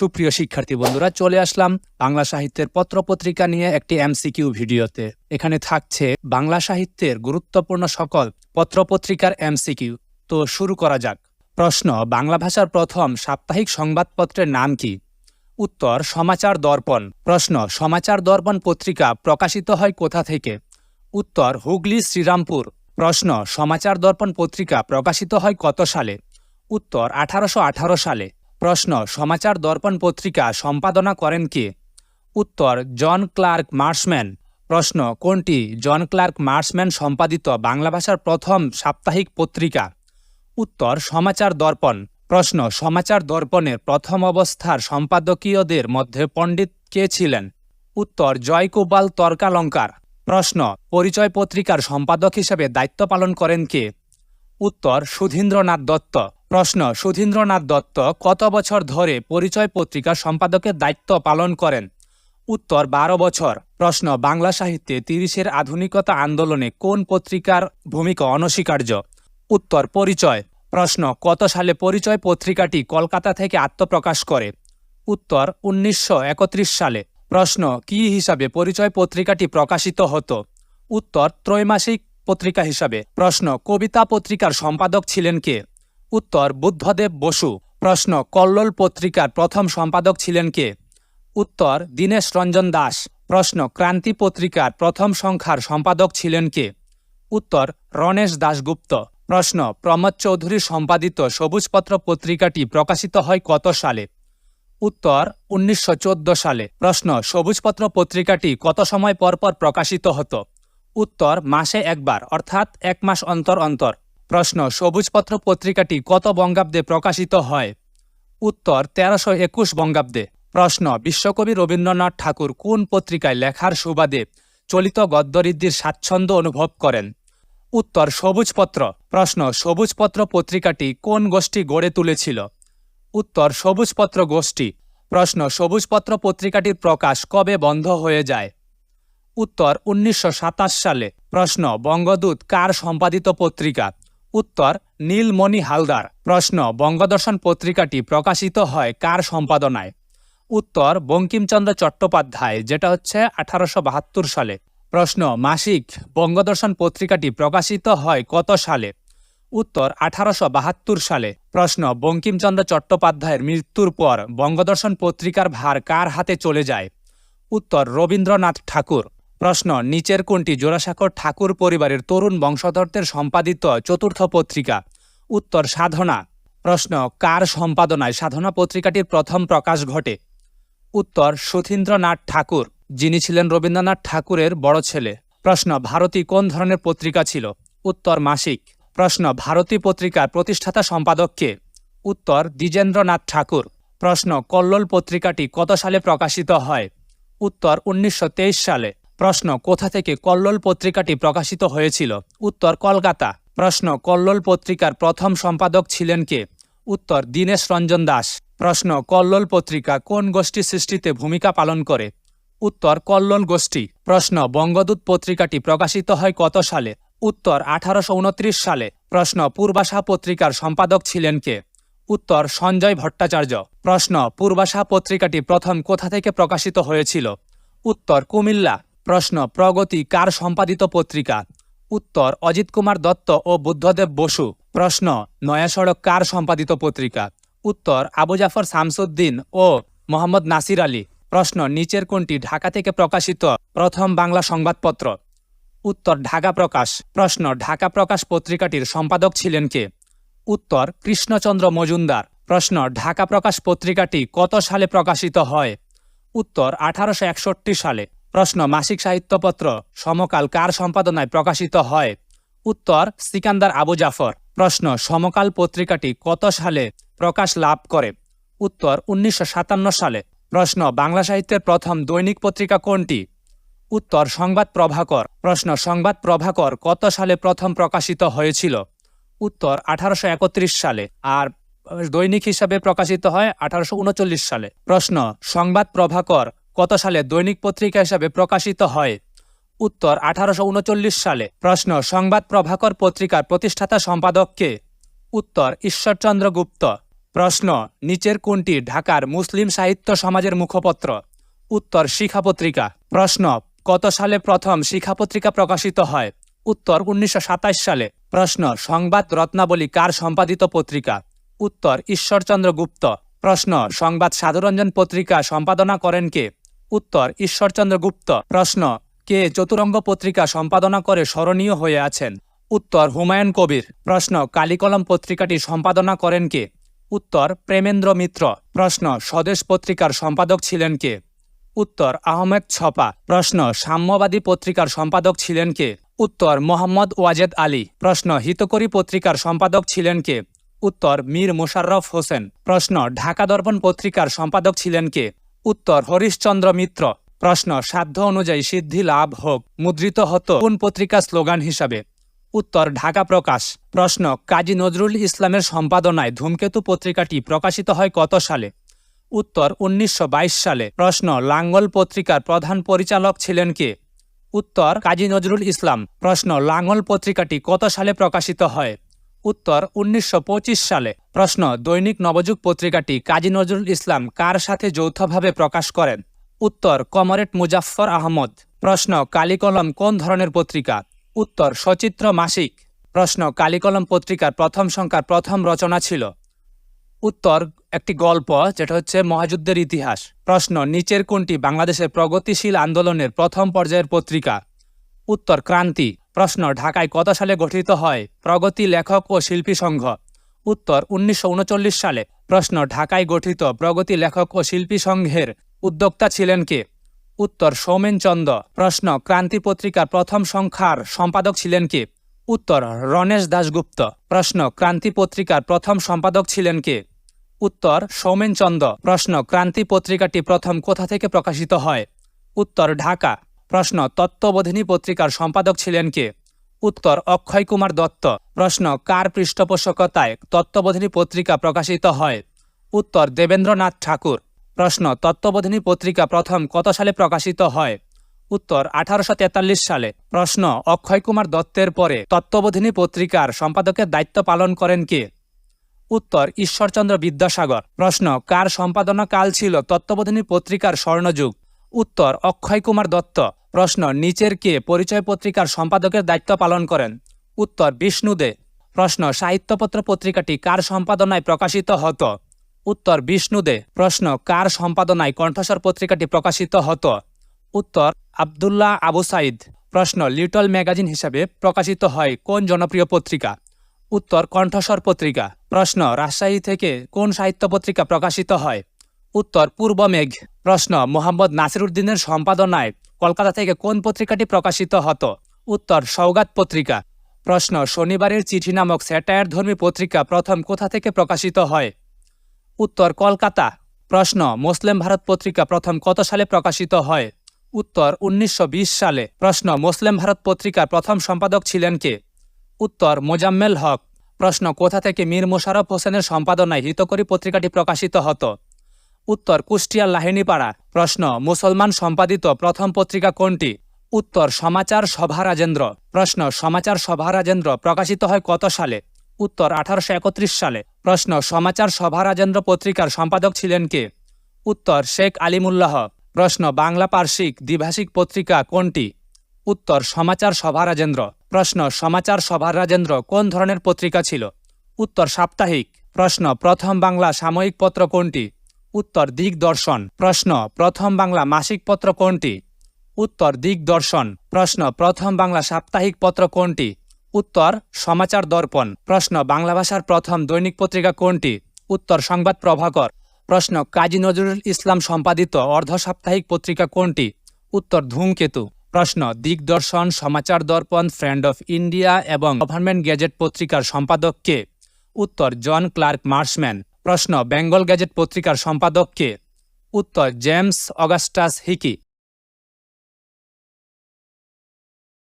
সুপ্রিয় শিক্ষার্থী বন্ধুরা, চলে আসলাম বাংলা সাহিত্যের পত্রপত্রিকা নিয়ে একটি এমসিকিউ ভিডিওতে। এখানে থাকছে বাংলা সাহিত্যের গুরুত্বপূর্ণ সকল পত্রপত্রিকার এমসিকিউ। তো শুরু করা যাক। প্রশ্ন, বাংলা ভাষার প্রথম সাপ্তাহিক সংবাদপত্রের নাম কি? উত্তর, সমাচার দর্পণ। প্রশ্ন, সমাচার দর্পণ পত্রিকা প্রকাশিত হয় কোথা থেকে? উত্তর, হুগলি, শ্রীরামপুর। প্রশ্ন, সমাচার দর্পণ পত্রিকা প্রকাশিত হয় কত সালে? উত্তর, আঠারোশো আঠারো সালে। প্রশ্ন, সমাচার দর্পণ পত্রিকা সম্পাদনা করেন কে? উত্তর, জন ক্লার্ক মার্সম্যান প্রশ্ন, কোনটি জন ক্লার্ক মার্সম্যান সম্পাদিত বাংলা ভাষার প্রথম সাপ্তাহিক পত্রিকা? উত্তর, সমাচার দর্পণ। প্রশ্ন, সমাচার দর্পণের প্রথম অবস্থার সম্পাদকীয়দের মধ্যে পণ্ডিত কে ছিলেন? উত্তর জয়কুবাল তর্কালঙ্কার। প্রশ্ন, পরিচয় পত্রিকার সম্পাদক হিসেবে দায়িত্ব পালন করেন কে? উত্তর সুধীন্দ্রনাথ দত্ত। প্রশ্ন, সুধীন্দ্রনাথ দত্ত কত বছর ধরে পরিচয় পত্রিকার সম্পাদকের দায়িত্ব পালন করেন? উত্তর, বারো বছর। প্রশ্ন, বাংলা সাহিত্যে তিরিশের আধুনিকতা আন্দোলনে কোন পত্রিকার ভূমিকা অনস্বীকার্য? উত্তর, পরিচয়। প্রশ্ন, কত সালে পরিচয় পত্রিকাটি কলকাতা থেকে আত্মপ্রকাশ করে? উত্তর, উনিশশো একত্রিশ সালে। প্রশ্ন, কি হিসাবে পরিচয় পত্রিকাটি প্রকাশিত হতো? উত্তর, ত্রৈমাসিক পত্রিকা হিসাবে প্রশ্ন, কবিতা পত্রিকার সম্পাদক ছিলেন কে? উত্তর, বুদ্ধদেব বসু। প্রশ্ন, কল্লোল পত্রিকার প্রথম সম্পাদক ছিলেন কে? উত্তর, দীনেশ রঞ্জন দাস। প্রশ্ন, ক্রান্তি পত্রিকার প্রথম সংখ্যার সম্পাদক ছিলেন কে? উত্তর, রণেশ দাশগুপ্ত। প্রশ্ন, প্রমোদ চৌধুরী সম্পাদিত সবুজপত্র পত্রিকাটি প্রকাশিত হয় কত সালে? উত্তর, উনিশশো চোদ্দ সালে। প্রশ্ন, সবুজপত্র পত্রিকাটি কত সময় পরপর প্রকাশিত হতো? উত্তর মাসে একবার, অর্থাৎ এক মাস অন্তর অন্তর। প্রশ্ন, সবুজপত্র পত্রিকাটি কত বঙ্গাব্দে প্রকাশিত হয়? উত্তর, তেরোশো একুশ বঙ্গাব্দে। প্রশ্ন, বিশ্বকবি রবীন্দ্রনাথ ঠাকুর কোন পত্রিকায় লেখার সুবাদে চলিত গদ্যরিদ্ধির স্বাচ্ছন্দ্য অনুভব করেন? উত্তর, সবুজপত্র। প্রশ্ন, সবুজপত্র পত্রিকাটি কোন গোষ্ঠী গড়ে তুলেছিল? উত্তর, সবুজপত্র গোষ্ঠী। প্রশ্ন, সবুজপত্র পত্রিকাটির প্রকাশ কবে বন্ধ হয়ে যায়? উত্তর উনিশশো সাতাশ সালে। প্রশ্ন, বঙ্গদূত কার সম্পাদিত পত্রিকা? উত্তর, নীলমণি হালদার। প্রশ্ন, বঙ্গদর্শন পত্রিকাটি প্রকাশিত হয় কার সম্পাদনায়? উত্তর, বঙ্কিমচন্দ্র চট্টোপাধ্যায়, যেটা হচ্ছে আঠারোশো বাহাত্তর সালে। প্রশ্ন, মাসিক বঙ্গদর্শন পত্রিকাটি প্রকাশিত হয় কত সালে? উত্তর, আঠারোশো বাহাত্তর সালে। প্রশ্ন, বঙ্কিমচন্দ্র চট্টোপাধ্যায়ের মৃত্যুর পর বঙ্গদর্শন পত্রিকার ভার কার হাতে চলে যায়? উত্তর, রবীন্দ্রনাথ ঠাকুর। প্রশ্ন, নিচের কোনটি জোড়াসাঁকর ঠাকুর পরিবারের তরুণ বংশধরদের সম্পাদিত চতুর্থ পত্রিকা? উত্তর, সাধনা। প্রশ্ন, কার সম্পাদনায় সাধনা পত্রিকাটির প্রথম প্রকাশ ঘটে? উত্তর সুথীন্দ্রনাথ ঠাকুর। যিনি ছিলেন রবীন্দ্রনাথ ঠাকুরের বড় ছেলে। প্রশ্ন, ভারতী কোন ধরনের পত্রিকা ছিল? উত্তর, মাসিক। প্রশ্ন, ভারতী পত্রিকার প্রতিষ্ঠাতা সম্পাদক কে? উত্তর, দ্বিজেন্দ্রনাথ ঠাকুর। প্রশ্ন, কল্লোল পত্রিকাটি কত সালে প্রকাশিত হয়? উত্তর, উনিশশো তেইশ সালে। প্রশ্ন, কোথা থেকে কল্লোল পত্রিকাটি প্রকাশিত হয়েছিল? উত্তর, কলকাতা। প্রশ্ন, কল্লোল পত্রিকার প্রথম সম্পাদক ছিলেন কে? উত্তর, দীনেশ রঞ্জন দাস। প্রশ্ন, কল্লোল পত্রিকা কোন গোষ্ঠী সৃষ্টিতে ভূমিকা পালন করে? উত্তর, কল্লোল গোষ্ঠী। প্রশ্ন, বঙ্গদূত পত্রিকাটি প্রকাশিত হয় কত সালে? উত্তর, আঠারোশো উনত্রিশ সালে। প্রশ্ন, পূর্বাশা পত্রিকার সম্পাদক ছিলেন কে? উত্তর, সঞ্জয় ভট্টাচার্য। প্রশ্ন, পূর্বাশা পত্রিকাটি প্রথম কোথা থেকে প্রকাশিত হয়েছিল? উত্তর, কুমিল্লা। প্রশ্ন, প্রগতি কার সম্পাদিত পত্রিকা? উত্তর, অজিত কুমার দত্ত ও বুদ্ধদেব বসু। প্রশ্ন, নয়া সড়ক কার সম্পাদিত পত্রিকা? উত্তর, আবু জাফর শামসুদ্দিন ও মোহাম্মদ নাসির আলী। প্রশ্ন, নিচের কোনটি ঢাকা থেকে প্রকাশিত প্রথম বাংলা সংবাদপত্র? উত্তর, ঢাকা প্রকাশ। প্রশ্ন, ঢাকা প্রকাশ পত্রিকাটির সম্পাদক ছিলেন কে? উত্তর, কৃষ্ণচন্দ্র মজুমদার। প্রশ্ন, ঢাকা প্রকাশ পত্রিকাটি কত সালে প্রকাশিত হয়? উত্তর, আঠারোশো একষট্টি সালে। প্রশ্ন, মাসিক সাহিত্যপত্র সমকাল কার সম্পাদনায় প্রকাশিত হয়? উত্তর, সিকান্দার আবু জাফর। প্রশ্ন, সমকাল পত্রিকাটি কত সালে প্রকাশ লাভ করে? উত্তর, উনিশশো সাতান্ন সালে। প্রশ্ন, বাংলা সাহিত্যের প্রথম দৈনিক পত্রিকা কোনটি? উত্তর, সংবাদ প্রভাকর। প্রশ্ন, সংবাদ প্রভাকর কত সালে প্রথম প্রকাশিত হয়েছিল? উত্তর, আঠারোশো একত্রিশ সালে। আর দৈনিক হিসাবে প্রকাশিত হয় আঠারোশো উনচল্লিশ সালে। প্রশ্ন, সংবাদ প্রভাকর কত সালে দৈনিক পত্রিকা হিসাবে প্রকাশিত হয়? উত্তর, আঠারোশো উনচল্লিশ সালে। প্রশ্ন, সংবাদ প্রভাকর পত্রিকার প্রতিষ্ঠাতা সম্পাদক কে? উত্তর, ঈশ্বরচন্দ্র গুপ্ত। প্রশ্ন, নিচের কোনটি ঢাকার মুসলিম সাহিত্য সমাজের মুখপত্র? উত্তর, শিখা পত্রিকা। প্রশ্ন, কত সালে প্রথম শিখা পত্রিকা প্রকাশিত হয়? উত্তর, উনিশশো সাতাশ সালে। প্রশ্ন, সংবাদ রত্নাবলী কার সম্পাদিত পত্রিকা? উত্তর, ঈশ্বরচন্দ্র গুপ্ত। প্রশ্ন, সংবাদ সাধুরঞ্জন পত্রিকা সম্পাদনা করেন কে? উত্তর, ঈশ্বরচন্দ্র গুপ্ত। প্রশ্ন, কে চতুরঙ্গ পত্রিকা সম্পাদনা করে স্মরণীয় হয়ে আছেন? উত্তর, হুমায়ুন কবির। প্রশ্ন, কালিকলম পত্রিকাটি সম্পাদনা করেন কে? উত্তর, প্রেমেন্দ্র মিত্র। প্রশ্ন, স্বদেশ পত্রিকার সম্পাদক ছিলেন কে? উত্তর, আহমেদ ছপা। প্রশ্ন, সাম্যবাদী পত্রিকার সম্পাদক ছিলেন কে? উত্তর, মোহাম্মদ ওয়াজেদ আলী। প্রশ্ন, হিতকরী পত্রিকার সম্পাদক ছিলেন কে? উত্তর, মীর মোশাররফ হোসেন। প্রশ্ন, ঢাকা দর্পণ পত্রিকার সম্পাদক ছিলেন কে? উত্তর, হরিশ্চন্দ্র মিত্র। প্রশ্ন, সাধ্য অনুযায়ী সিদ্ধি লাভ হোক, মুদ্রিত হতো কোন পত্রিকা স্লোগান হিসাবে? উত্তর, ঢাকা প্রকাশ। প্রশ্ন, কাজী নজরুল ইসলামের সম্পাদনায় ধূমকেতু পত্রিকাটি প্রকাশিত হয় কত সালে? উত্তর, উনিশশো বাইশ সালে। প্রশ্ন, লাঙ্গল পত্রিকার প্রধান পরিচালক ছিলেন কে? উত্তর, কাজী নজরুল ইসলাম। প্রশ্ন, লাঙ্গল পত্রিকাটি কত সালে প্রকাশিত হয়? উত্তর উনিশশো পঁচিশ সালে। প্রশ্ন, দৈনিক নবযুগ পত্রিকাটি কাজী নজরুল ইসলাম কার সাথে যৌথভাবে প্রকাশ করেন? উত্তর, কমরেড মুজাফফর আহমদ। প্রশ্ন, কালিকলম কোন ধরনের পত্রিকা? উত্তর, সচিত্র মাসিক। প্রশ্ন, কালিকলম পত্রিকার প্রথম সংখ্যার প্রথম রচনা ছিল? উত্তর, একটি গল্প যেটা হচ্ছে মহাযুদ্ধের ইতিহাস। প্রশ্ন, নিচের কোনটি বাংলাদেশের প্রগতিশীল আন্দোলনের প্রথম পর্যায়ের পত্রিকা? উত্তর, ক্রান্তি। প্রশ্ন, ঢাকায় কত সালে গঠিত হয় প্রগতি লেখক ও শিল্পী সংঘ? উত্তর, উনিশশো উনচল্লিশ সালে। প্রশ্ন, ঢাকায় গঠিত প্রগতি লেখক ও শিল্পী সংঘের উদ্যোক্তা ছিলেন কে? উত্তর, সৌমেন চন্দ। প্রশ্ন, ক্রান্তি পত্রিকার প্রথম সংখ্যার সম্পাদক ছিলেন কে? উত্তর, রণেশ দাশগুপ্ত। প্রশ্ন, ক্রান্তি পত্রিকার প্রথম সম্পাদক ছিলেন কে? উত্তর, সৌমেন চন্দ। প্রশ্ন, ক্রান্তি পত্রিকাটি প্রথম কোথা থেকে প্রকাশিত হয়? উত্তর, ঢাকা। প্রশ্ন, তত্ত্ববোধিনী পত্রিকার সম্পাদক ছিলেন কে? উত্তর, অক্ষয় কুমার দত্ত। প্রশ্ন, কার পৃষ্ঠপোষকতায় তত্ত্ববোধিনী পত্রিকা প্রকাশিত হয়? উত্তর, দেবেন্দ্রনাথ ঠাকুর। প্রশ্ন, তত্ত্ববোধিনী পত্রিকা প্রথম কত সালে প্রকাশিত হয়? উত্তর, আঠারোশো তেতাল্লিশ সালে। প্রশ্ন, অক্ষয় কুমার দত্তের পরে তত্ত্ববোধিনী পত্রিকার সম্পাদকের দায়িত্ব পালন করেন কে? উত্তর, ঈশ্বরচন্দ্র বিদ্যাসাগর। প্রশ্ন, কার সম্পাদনা কাল ছিল তত্ত্ববোধিনী পত্রিকার স্বর্ণযুগ? উত্তর, অক্ষয় কুমার দত্ত। প্রশ্ন, নিচের কে পরিচয় পত্রিকার সম্পাদকের দায়িত্ব পালন করেন? উত্তর, বিষ্ণু দে। প্রশ্ন, সাহিত্যপত্র পত্রিকাটি কার সম্পাদনায় প্রকাশিত হতো? উত্তর, বিষ্ণু দে। প্রশ্ন, কার সম্পাদনায় কণ্ঠস্বর পত্রিকাটি প্রকাশিত হতো? উত্তর, আবদুল্লাহ আবু সাইদ প্রশ্ন, লিটল ম্যাগাজিন হিসাবে প্রকাশিত হয় কোন জনপ্রিয় পত্রিকা? উত্তর, কণ্ঠস্বর পত্রিকা। প্রশ্ন, রাজশাহী থেকে কোন সাহিত্য পত্রিকা প্রকাশিত হয়? উত্তর, পূর্ব মেঘ। প্রশ্ন, মোহাম্মদ নাসিরুদ্দিনের সম্পাদনায় কলকাতা থেকে কোন পত্রিকাটি প্রকাশিত হতো? উত্তর, সৌগাত পত্রিকা। প্রশ্ন, শনিবারের চিঠি নামক স্যাটায়ার ধর্মী পত্রিকা প্রথম কোথা থেকে প্রকাশিত হয়? উত্তর, কলকাতা। প্রশ্ন, মুসলিম ভারত পত্রিকা প্রথম কত সালে প্রকাশিত হয়? উত্তর, উনিশশো বিশ সালে। প্রশ্ন, মুসলিম ভারত পত্রিকার প্রথম সম্পাদক ছিলেন কে? উত্তর, মোজাম্মেল হক। প্রশ্ন, কোথা থেকে মীর মোশাররফ হোসেনের সম্পাদনায় হিতকরী পত্রিকাটি প্রকাশিত হতো? উত্তর কুষ্টিয়ার লাহিনীপাড়া। প্রশ্ন, মুসলমান সম্পাদিত প্রথম পত্রিকা কোনটি? উত্তর, সমাচার সভা রাজেন্দ্র। প্রশ্ন, সমাচার সভা রাজেন্দ্র প্রকাশিত হয় কত সালে? উত্তর, আঠারোশো একত্রিশ সালে। প্রশ্ন, সমাচার সভা রাজেন্দ্র পত্রিকার সম্পাদক ছিলেন কে? উত্তর, শেখ আলিমুল্লাহ। প্রশ্ন, বাংলা পার্শ্বিক দ্বিভাষিক পত্রিকা কোনটি? উত্তর, সমাচার সভা রাজেন্দ্র। প্রশ্ন, সমাচার সভা রাজেন্দ্র কোন ধরনের পত্রিকা ছিল? উত্তর, সাপ্তাহিক। প্রশ্ন, প্রথম বাংলা সাময়িক পত্র কোনটি? উত্তর দিগদর্শন, প্রশ্ন, প্রথম বাংলা মাসিক পত্র কোনটি? উত্তর দিগদর্শন, প্রশ্ন, প্রথম বাংলা সাপ্তাহিক পত্র কোনটি? উত্তর, সমাচার দর্পণ, প্রশ্ন, বাংলা ভাষার প্রথম দৈনিক পত্রিকা কোনটি? উত্তর, সংবাদ প্রভাকর, প্রশ্ন, কাজী নজরুল ইসলাম সম্পাদিত অর্ধ সাপ্তাহিক পত্রিকা কোনটি? উত্তর, ধূমকেতু, প্রশ্ন, Digdarshan, Samachar Darpan, friend of India এবং গভর্নমেন্ট গ্যাজেট পত্রিকার সম্পাদক কে? উত্তর, জন ক্লার্ক মার্শম্যান প্রশ্ন বেঙ্গল গ্যাজেট পত্রিকার সম্পাদক কে? উত্তর জেমস অগাস্টাস হিকি।